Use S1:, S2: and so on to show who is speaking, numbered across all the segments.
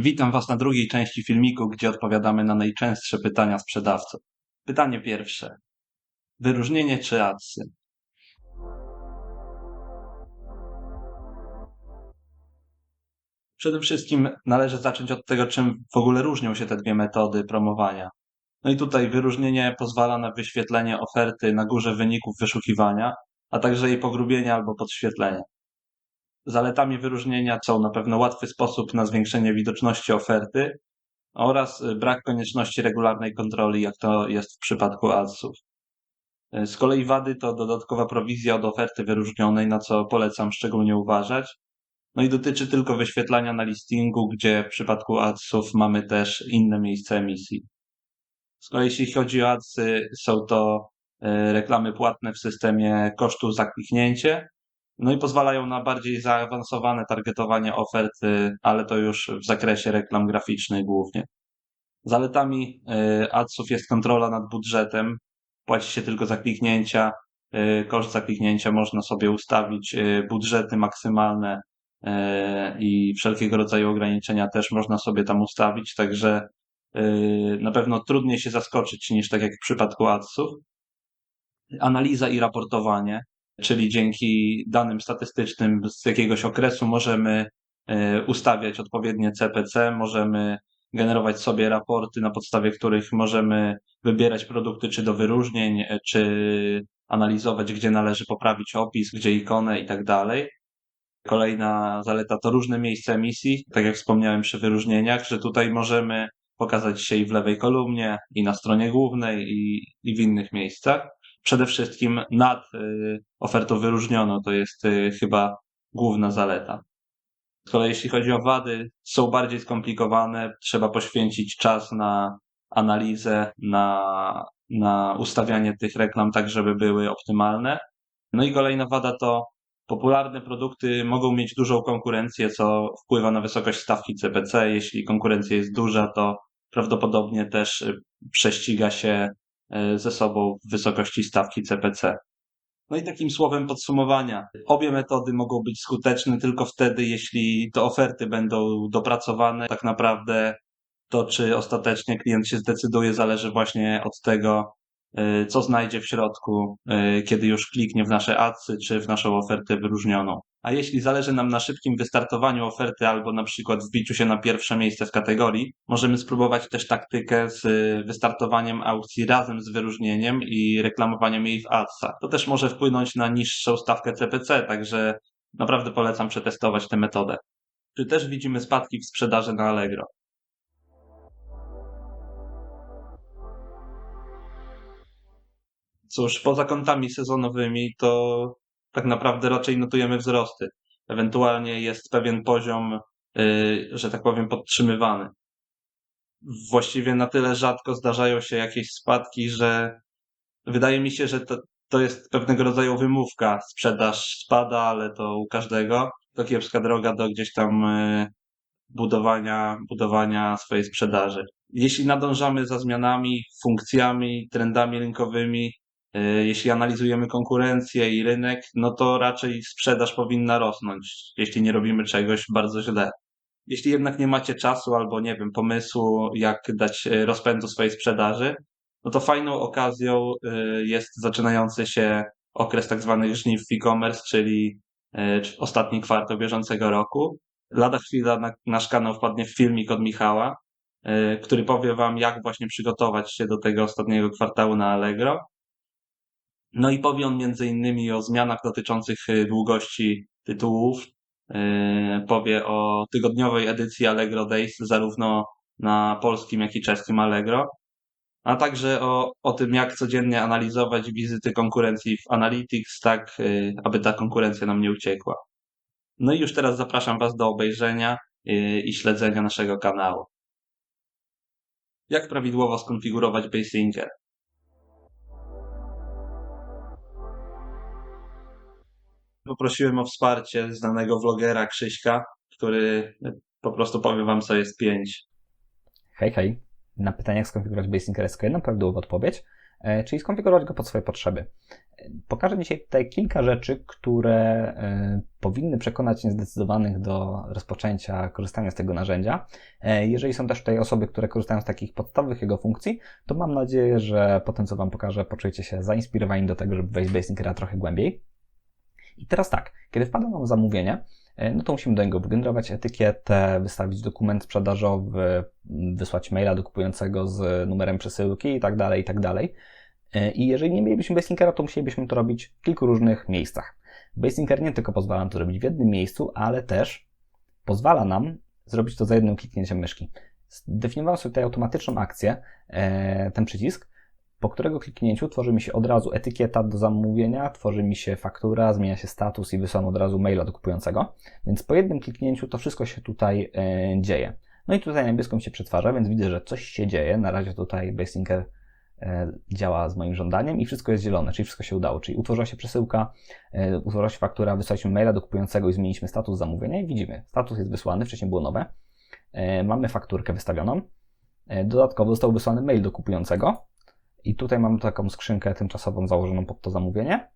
S1: Witam Was na drugiej części filmiku, gdzie odpowiadamy na najczęstsze pytania sprzedawców. Pytanie pierwsze. Wyróżnienie czy adsy? Przede wszystkim należy zacząć od tego, czym w ogóle różnią się te dwie metody promowania. No i tutaj wyróżnienie pozwala na wyświetlenie oferty na górze wyników wyszukiwania, a także jej pogrubienie albo podświetlenie. Zaletami wyróżnienia są na pewno łatwy sposób na zwiększenie widoczności oferty oraz y, brak konieczności regularnej kontroli, jak to jest w przypadku adsów. Y, z kolei wady to dodatkowa prowizja od oferty wyróżnionej, na co polecam szczególnie uważać. No i dotyczy tylko wyświetlania na listingu, gdzie w przypadku adsów mamy też inne miejsca emisji. Z kolei jeśli chodzi o adsy, są to y, reklamy płatne w systemie kosztu za kliknięcie, no i pozwalają na bardziej zaawansowane targetowanie oferty, ale to już w zakresie reklam graficznych głównie. Zaletami y, adsów jest kontrola nad budżetem. Płaci się tylko za kliknięcia. Y, koszt za kliknięcia można sobie ustawić, y, budżety maksymalne i wszelkiego rodzaju ograniczenia też można sobie tam ustawić, także na pewno trudniej się zaskoczyć niż tak jak w przypadku adsów. Analiza i raportowanie czyli dzięki danym statystycznym z jakiegoś okresu możemy e, ustawiać odpowiednie CPC, możemy generować sobie raporty, na podstawie których możemy wybierać produkty czy do wyróżnień, e, czy analizować, gdzie należy poprawić opis, gdzie ikonę i tak dalej. Kolejna zaleta to różne miejsca emisji, tak jak wspomniałem przy wyróżnieniach, że tutaj możemy pokazać się i w lewej kolumnie, i na stronie głównej, i, i w innych miejscach przede wszystkim nad y, ofertą wyróżnioną. To jest y, chyba główna zaleta. Z kolei jeśli chodzi o wady, są bardziej skomplikowane. Trzeba poświęcić czas na analizę, na, na ustawianie tych reklam tak, żeby były optymalne. No i kolejna wada to popularne produkty mogą mieć dużą konkurencję, co wpływa na wysokość stawki CPC. Jeśli konkurencja jest duża, to prawdopodobnie też y, prześciga się ze sobą w wysokości stawki CPC. No i takim słowem podsumowania. Obie metody mogą być skuteczne tylko wtedy, jeśli te oferty będą dopracowane. Tak naprawdę to, czy ostatecznie klient się zdecyduje, zależy właśnie od tego, co znajdzie w środku, y, kiedy już kliknie w nasze adsy czy w naszą ofertę wyróżnioną. A jeśli zależy nam na szybkim wystartowaniu oferty albo na przykład wbiciu się na pierwsze miejsce w kategorii, możemy spróbować też taktykę z wystartowaniem aukcji razem z wyróżnieniem i reklamowaniem jej w adsach. To też może wpłynąć na niższą stawkę CPC, także naprawdę polecam przetestować tę metodę. Czy też widzimy spadki w sprzedaży na Allegro? Cóż, poza kątami sezonowymi to tak naprawdę raczej notujemy wzrosty. Ewentualnie jest pewien poziom, yy, że tak powiem, podtrzymywany. Właściwie na tyle rzadko zdarzają się jakieś spadki, że wydaje mi się, że to, to jest pewnego rodzaju wymówka. Sprzedaż spada, ale to u każdego. To kiepska droga do gdzieś tam yy, budowania, budowania swojej sprzedaży. Jeśli nadążamy za zmianami, funkcjami, trendami rynkowymi, jeśli analizujemy konkurencję i rynek, no to raczej sprzedaż powinna rosnąć, jeśli nie robimy czegoś bardzo źle. Jeśli jednak nie macie czasu albo nie wiem, pomysłu, jak dać e, rozpędu swojej sprzedaży, no to fajną okazją e, jest zaczynający się okres tak zwanych żniw w e-commerce, czyli ostatni kwartał bieżącego roku. Lada chwila na nasz kanał wpadnie filmik od Michała, który powie Wam, jak właśnie przygotować się do tego ostatniego kwartału na Allegro no i powie on między innymi o zmianach dotyczących y, długości tytułów, y, powie o tygodniowej edycji Allegro Days, zarówno na polskim, jak i czeskim Allegro, a także o, o tym, jak codziennie analizować wizyty konkurencji w Analytics, tak y, aby ta konkurencja nam nie uciekła. No i już teraz zapraszam Was do obejrzenia i śledzenia naszego kanału. Jak prawidłowo skonfigurować Baselinker? Poprosiłem o wsparcie znanego vlogera Krzyśka, który po prostu powie wam, co jest 5.
S2: Hej, hej. Na pytanie, jak skonfigurować Basic SQL, naprawdę prawidłową odpowiedź. e, czyli skonfigurować go pod swoje potrzeby. Pokażę dzisiaj tutaj kilka rzeczy, które e, powinny przekonać niezdecydowanych do rozpoczęcia korzystania z tego narzędzia. E, jeżeli są też tutaj osoby, które korzystają z takich podstawowych jego funkcji, to mam nadzieję, że po tym, co Wam pokażę, poczujecie się zainspirowani do tego, żeby wejść w Basinkera trochę głębiej. I teraz tak, kiedy wpada nam zamówienie, e, no to musimy do niego wygenerować etykietę, wystawić dokument sprzedażowy, wysłać maila do kupującego z numerem przesyłki i tak dalej, i tak dalej. E, I jeżeli nie mielibyśmy Basinkera, to musielibyśmy to robić w kilku różnych miejscach. Basinker nie tylko pozwala nam to robić w jednym miejscu, ale też pozwala nam zrobić to za jednym kliknięciem myszki. Zdefiniowałem sobie tutaj automatyczną akcję, e, ten przycisk, po którego kliknięciu tworzy mi się od razu etykieta do zamówienia, tworzy mi się faktura, zmienia się status i wysyłam od razu maila do kupującego. Więc po jednym kliknięciu to wszystko się tutaj e, dzieje. No i tutaj niebieską się przetwarza, więc widzę, że coś się dzieje. Na razie tutaj Basinker E, działa z moim żądaniem i wszystko jest zielone, czyli wszystko się udało. Czyli utworzyła się przesyłka, e, utworzyła się faktura, wysłaliśmy maila do kupującego i zmieniliśmy status zamówienia i widzimy, status jest wysłany, wcześniej było nowe. Mamy fakturkę wystawioną. Dodatkowo został wysłany mail do kupującego i tutaj mamy taką skrzynkę tymczasową założoną pod to zamówienie.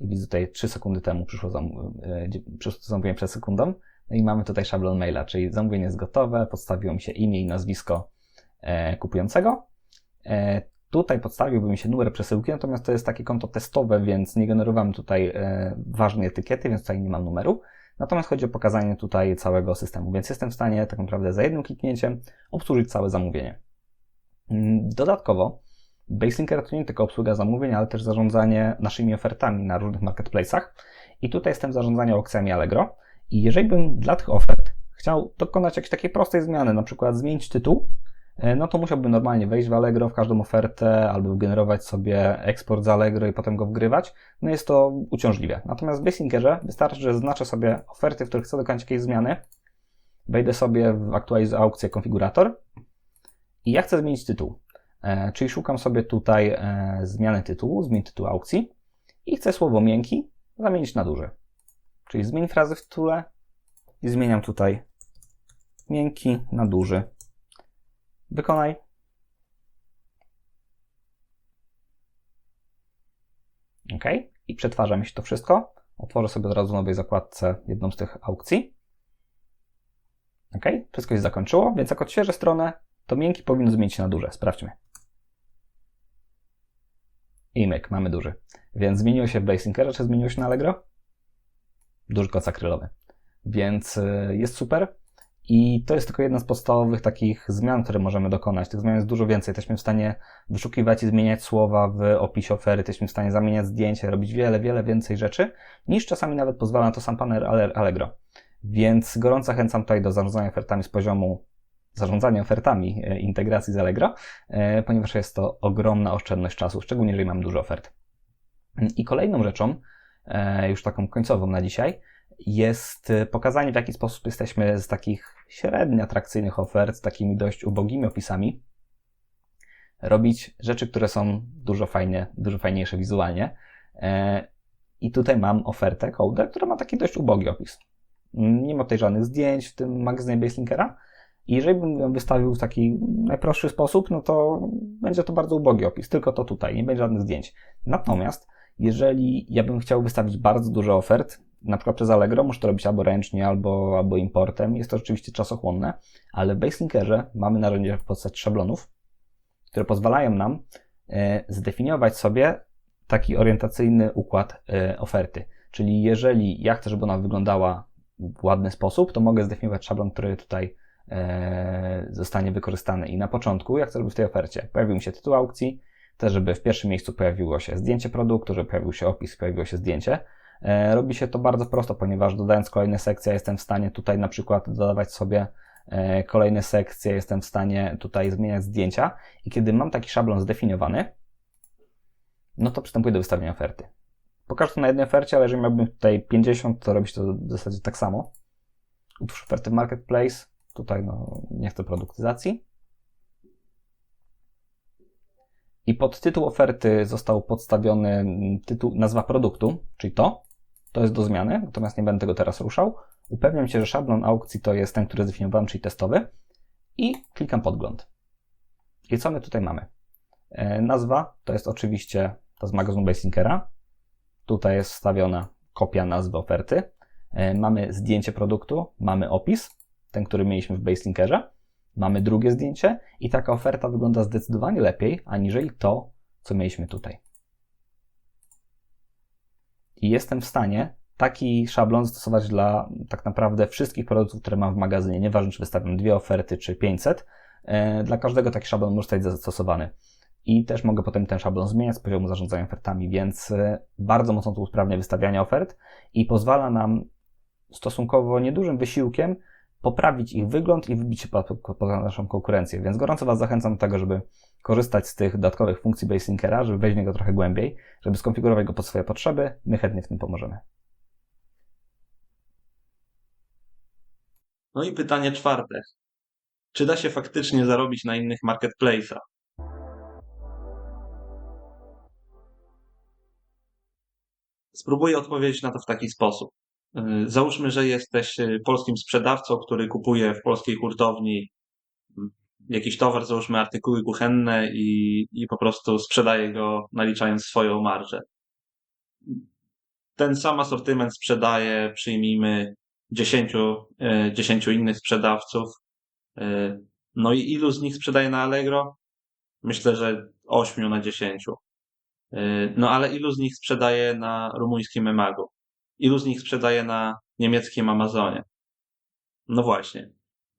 S2: I widzę tutaj 3 sekundy temu przyszło, przyszło to zamówienie przed sekundą. No i mamy tutaj szablon maila, czyli zamówienie jest gotowe, podstawiło mi się imię i nazwisko kupującego. Tutaj podstawiłby mi się numer przesyłki, natomiast to jest takie konto testowe, więc nie generowałem tutaj e, ważnej etykiety, więc tutaj nie mam numeru. Natomiast chodzi o pokazanie tutaj całego systemu, więc jestem w stanie tak naprawdę za jednym kliknięciem obsłużyć całe zamówienie. Mm, dodatkowo Baselinker to nie tylko obsługa zamówień, ale też zarządzanie naszymi ofertami na różnych marketplace'ach. I tutaj jestem w zarządzaniu aukcjami Allegro. I jeżeli bym dla tych ofert chciał dokonać jakiejś takiej prostej zmiany, na przykład zmienić tytuł, E, no to musiałbym normalnie wejść w Allegro w każdą ofertę albo generować sobie eksport z Allegro i potem go wgrywać. No jest to uciążliwe. Natomiast w Basinkerze wystarczy, że zaznaczę sobie oferty, w których chcę dokonać jakiejś zmiany. Wejdę sobie w aktualizuj aukcję konfigurator i ja chcę zmienić tytuł. E, czyli szukam sobie tutaj e, zmiany tytułu, zmień tytuł aukcji i chcę słowo miękki zamienić na duży. Czyli zmień frazy w tytule i zmieniam tutaj miękki na duży. Wykonaj. OK. I przetwarza mi się to wszystko. Otworzę sobie od razu w nowej zakładce jedną z tych aukcji. OK. Wszystko się zakończyło, więc jak odświeżę stronę, to miękki powinien zmienić się na duże. Sprawdźmy. I myk, mamy duży. Więc zmieniło się w Blazinkerze, czy zmieniło się na Allegro? Duży koc akrylowy. Więc y, jest super. I to jest tylko jedna z podstawowych takich zmian, które możemy dokonać. Tych zmian jest dużo więcej. Jesteśmy w stanie wyszukiwać i zmieniać słowa w opisie oferty, jesteśmy w stanie zamieniać zdjęcia, robić wiele, wiele więcej rzeczy, niż czasami nawet pozwala na to sam panel Allegro. Więc gorąco zachęcam tutaj do zarządzania ofertami z poziomu zarządzania ofertami e, integracji z Allegro, e, ponieważ jest to ogromna oszczędność czasu, szczególnie jeżeli mam dużo ofert. I kolejną rzeczą, e, już taką końcową na dzisiaj, jest pokazanie, w jaki sposób jesteśmy z takich średnio atrakcyjnych ofert, z takimi dość ubogimi opisami, robić rzeczy, które są dużo, fajnie, dużo fajniejsze wizualnie. I tutaj mam ofertę Coder, która ma taki dość ubogi opis. Nie ma tutaj żadnych zdjęć w tym magazynie Baselinkera. I jeżeli bym ją wystawił w taki najprostszy sposób, no to będzie to bardzo ubogi opis, tylko to tutaj, nie będzie żadnych zdjęć. Natomiast jeżeli ja bym chciał wystawić bardzo dużo ofert, na przykład przez Allegro muszę to robić albo ręcznie, albo, albo importem. Jest to oczywiście czasochłonne, ale w Baselinkerze mamy narzędzia w postaci szablonów, które pozwalają nam e, zdefiniować sobie taki orientacyjny układ e, oferty. Czyli jeżeli ja chcę, żeby ona wyglądała w ładny sposób, to mogę zdefiniować szablon, który tutaj zostanie wykorzystany. I na początku, jak chcę, żeby w tej ofercie pojawił mi się tytuł aukcji, chcę, żeby w pierwszym miejscu pojawiło się zdjęcie produktu, żeby pojawił się opis, pojawiło się zdjęcie, E, robi się to bardzo prosto, ponieważ dodając kolejne sekcje, jestem w stanie tutaj na przykład dodawać sobie e, kolejne sekcje, jestem w stanie tutaj zmieniać zdjęcia i kiedy mam taki szablon zdefiniowany, no to przystępuję do wystawienia oferty. Pokażę to na jednej ofercie, ale jeżeli miałbym tutaj 50, to robić to w zasadzie tak samo. Utwórz ofertę w Marketplace. Tutaj no, nie chcę produktyzacji. I pod tytuł oferty został podstawiony tytuł, nazwa produktu, czyli to. To jest do zmiany, natomiast nie będę tego teraz ruszał. Upewniam się, że szablon aukcji to jest ten, który zdefiniowałem, czyli testowy. I klikam podgląd. I co my tutaj mamy? E, Nazwa to jest oczywiście to z magazynu Baselinkera. Tutaj jest wstawiona kopia nazwy oferty. E, Mamy zdjęcie produktu, mamy opis, ten, który mieliśmy w Baselinkerze. Mamy drugie zdjęcie i taka oferta wygląda zdecydowanie lepiej, aniżeli to, co mieliśmy tutaj. I jestem w stanie taki szablon zastosować dla tak naprawdę wszystkich produktów, które mam w magazynie. Nieważne, czy wystawiam dwie oferty, czy 500. E, Dla każdego taki szablon może zostać zastosowany. I też mogę potem ten szablon zmieniać z poziomu zarządzania ofertami, więc e, bardzo mocno to usprawnia wystawianie ofert i pozwala nam stosunkowo niedużym wysiłkiem poprawić ich wygląd i wybić się po- po- poza naszą konkurencję. Więc gorąco Was zachęcam do tego, żeby korzystać z tych dodatkowych funkcji Baselinkera, żeby wejść w niego trochę głębiej, żeby skonfigurować go pod swoje potrzeby. My chętnie w tym pomożemy.
S1: No i pytanie czwarte. Czy da się faktycznie zarobić na innych marketplace'ach? Spróbuję odpowiedzieć na to w taki sposób. Yy, Załóżmy, że jesteś yy, polskim sprzedawcą, który kupuje w polskiej hurtowni jakiś towar, załóżmy artykuły kuchenne i, i po prostu sprzedaje go naliczając swoją marżę. Ten sam asortyment sprzedaje, przyjmijmy, 10, yy, 10 innych sprzedawców. No i ilu z nich sprzedaje na Allegro? Myślę, że 8 na 10. Yy, No ale ilu z nich sprzedaje na rumuńskim Emagu? Ilu z nich sprzedaje na niemieckim Amazonie? No właśnie.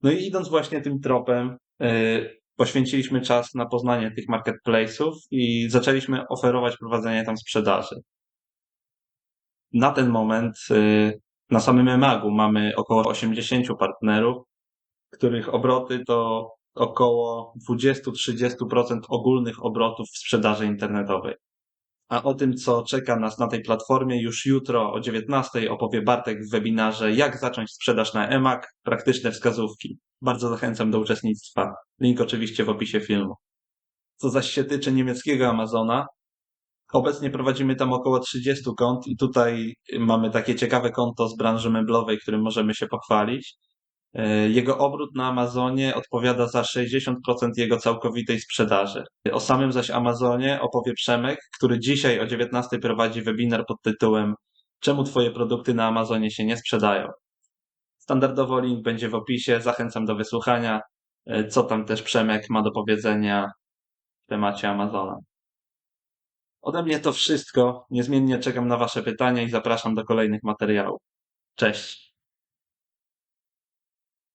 S1: No i idąc właśnie tym tropem, yy, poświęciliśmy czas na poznanie tych marketplace'ów i zaczęliśmy oferować prowadzenie tam sprzedaży. Na ten moment yy, na samym Emagu mamy około 80 partnerów, których obroty to około 20-30% ogólnych obrotów w sprzedaży internetowej. A o tym, co czeka nas na tej platformie, już jutro o 19 opowie Bartek w webinarze Jak zacząć sprzedaż na eMag, praktyczne wskazówki. Bardzo zachęcam do uczestnictwa. Link oczywiście w opisie filmu. Co zaś się tyczy niemieckiego Amazona, obecnie prowadzimy tam około 30 kont i tutaj mamy takie ciekawe konto z branży meblowej, którym możemy się pochwalić. E, Jego obrót na Amazonie odpowiada za 60% jego całkowitej sprzedaży. O samym zaś Amazonie opowie Przemek, który dzisiaj o 19 prowadzi webinar pod tytułem Czemu Twoje produkty na Amazonie się nie sprzedają? Standardowo link będzie w opisie, zachęcam do wysłuchania, e, co tam też Przemek ma do powiedzenia w temacie Amazona. Ode mnie to wszystko. Niezmiennie czekam na Wasze pytania i zapraszam do kolejnych materiałów. Cześć!